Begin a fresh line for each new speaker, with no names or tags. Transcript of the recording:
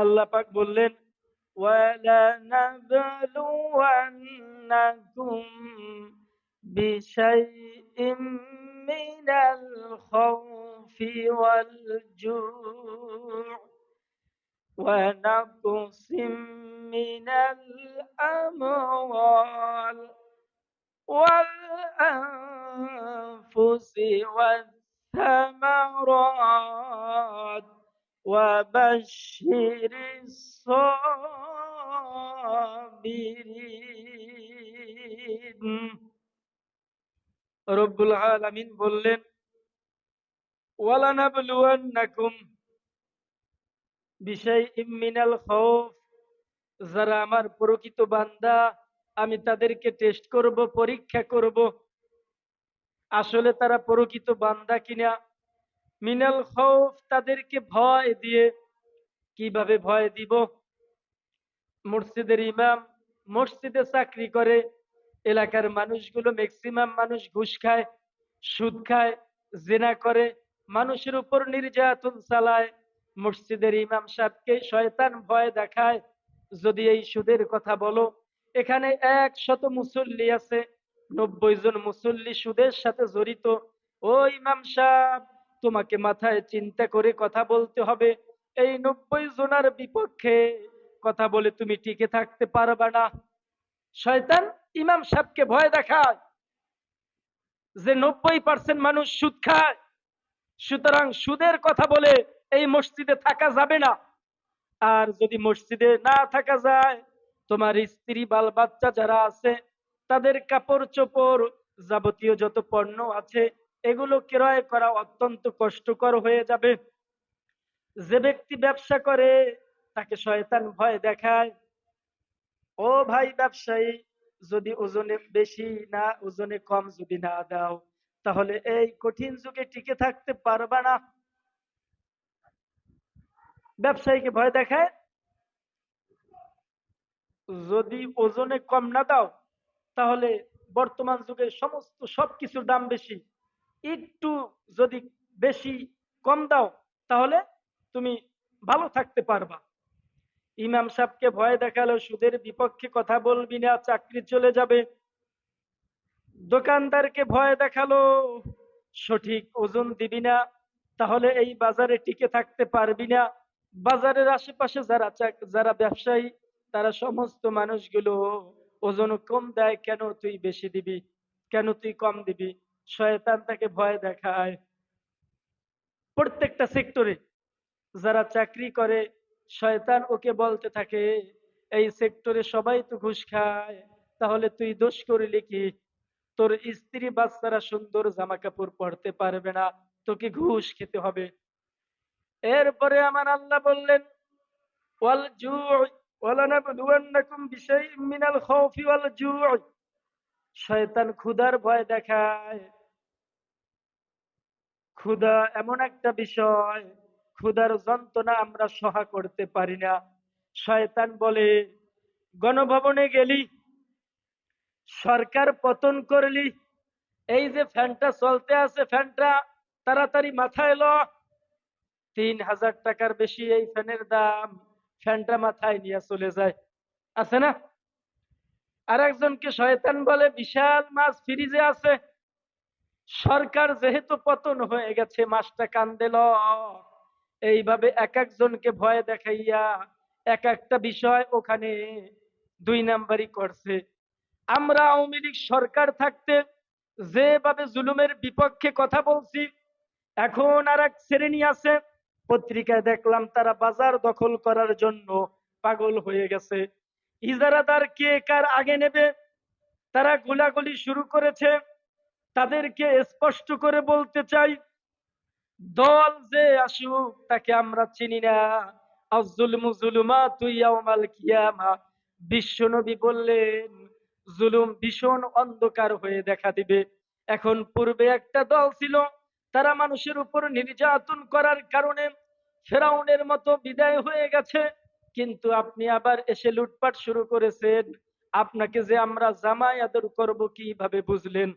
আল্লাহ পাক বললেন وَلَنَبْلُوَنَّكُمْ بِشَيْءٍ مِّنَ الْخَوْفِ وَالْجُوعِ ونقص من الأموال والأنفس والثمرات وبشر الصابرين রব্বুল আলামিন বললেন ওয়ালানাবলুয়ান্নাকুম বিষয় ইমিনাল খৌফ যারা আমার প্রকৃত বান্দা আমি তাদেরকে টেস্ট করব পরীক্ষা করব আসলে তারা প্রকৃত বান্দা কিনা মিনাল খৌফ তাদেরকে ভয় দিয়ে কীভাবে ভয় দিব? মসজিদের ইমাম মসজিদে চাকরি করে, এলাকার মানুষগুলো ম্যাক্সিমাম মানুষ ঘুষ খায়, সুদ খায়, জেনা করে, মানুষের উপর নির্যাতন চালায়। মসজিদের ইমাম সাহেবকে শয়তান ভয় দেখায়। যদি এই সুদের কথা বলো, এখানে এক শত মুসল্লি আছে, নব্বই জন মুসল্লি সুদের সাথে জড়িত। ও ইমাম সাহেব তোমাকে মাথায় চিন্তা করে কথা বলতে হবে। এই নব্বই জনের বিপক্ষে কথা বলে তুমি টিকে থাকতে পারবা না। শয়তান ইমাম সাহেবকে ভয় দেখায় যে নব্বই পার্সেন্ট মানুষ সুদ খায়। সুতরাং সুদের কথা বলে এই মসজিদে থাকা যাবে না। আর যদি মসজিদে না থাকা যায়, তোমার স্ত্রী বাল বাচ্চা যারা আছে, তাদের কাপড় চোপড় যাবতীয় যত পণ্য আছে এগুলো ক্রয় করা অত্যন্ত কষ্টকর হয়ে যাবে। যে ব্যক্তি ব্যবসা করে, তাকে শয়তান ভয় দেখায়। ও ভাই ব্যবসায়ী, যদি ওজনে বেশি না, ওজনে কম যদি না দাও, তাহলে এই কঠিন যুগে টিকে থাকতে পারবা না। ব্যবসায়ীকে ভয় দেখায়, যদি ওজনে কম না দাও, তাহলে বর্তমান যুগে সমস্ত সবকিছুর দাম বেশি। একটু যদি বেশি কম দাও, তাহলে তুমি ভালো থাকতে পারবা। ইমাম সাহেবকে ভয় দেখাল, সুদের বিপক্ষে কথা বলবি না, চাকরি চলে যাবে। দোকানদারকে ভয় দেখাল, সঠিক ওজন দিবি না, তাহলে এই বাজারে টিকে থাকতে পারবি না। বাজারের আশেপাশে যারা যারা ব্যবসায়ী, তারা সমস্ত মানুষগুলো ওজন কম দেয়, কেন তুই বেশি দিবি? কেন তুই কম দিবি? শয়তান তাকে ভয় দেখায়। প্রত্যেকটা সেক্টরে যারা চাকরি করে, শয়তান ওকে বলতে থাকে, এই সেক্টরে সবাই তো ঘুষ খায়, তাহলে তুই দোষ করলি কি? তোর স্ত্রী বাচ্চারা সুন্দর জামা কাপড় পরতে পারবে না, তোকে ঘুষ খেতে হবে। এরপরে আমার আল্লাহ বললেন, ওয়াল শয়তান ক্ষুধার ভয় দেখায়। ক্ষুধা এমন একটা বিষয়, ক্ষুধার যন্ত্রণা আমরা সহা করতে পারি না। শয়তান বলে, গণভবনে গেলি, সরকার পতন করলি, এই যে ফ্যানটা চলতে আছে ফ্যানটা, তাড়াতাড়ি মাথায় ল। তিন হাজার টাকার বেশি এই ফ্যানের দাম, ফ্যানটা মাথায় নিয়ে চলে যায়। আছে না? আর একজনকে শয়তান বলে, বিশাল মাছ ফ্রিজে আছে। সরকার যেহেতু পতন হয়ে গেছে, মাছটা কান্দে ল। এইভাবে এক একজনকে ভয় দেখাইয়া এক একটা বিষয় ওখানে দুই নাম্বারই করছে। আমরা আওয়ামী লীগ সরকার থাকতে যেভাবে জুলুমের বিপক্ষে কথা বলছি, এখন আর এক শ্রেণি আছে, পত্রিকায় দেখলাম তারা বাজার দখল করার জন্য পাগল হয়ে গেছে। ইজারাদার কে কার আগে নেবে? তারা গোলাগুলি শুরু করেছে তাদেরকে স্পষ্ট করে বলতে চাই, দল যে আসুক তাকে আমরা চিনি না। কিয়ামা। বিশ্বনবী বললেন, জুলুম ভীষণ অন্ধকার হয়ে দেখা দিবে। এখন পূর্বে একটা দল ছিল, তারা মানুষের উপর নির্যাতন করার কারণে ফেরাউনের মতো বিদায় হয়ে গেছে। কিন্তু আপনি আবার এসে লুটপাট শুরু করেছেন। আপনাকে যে আমরা জামাই আদর করব কীভাবে বুঝলেন?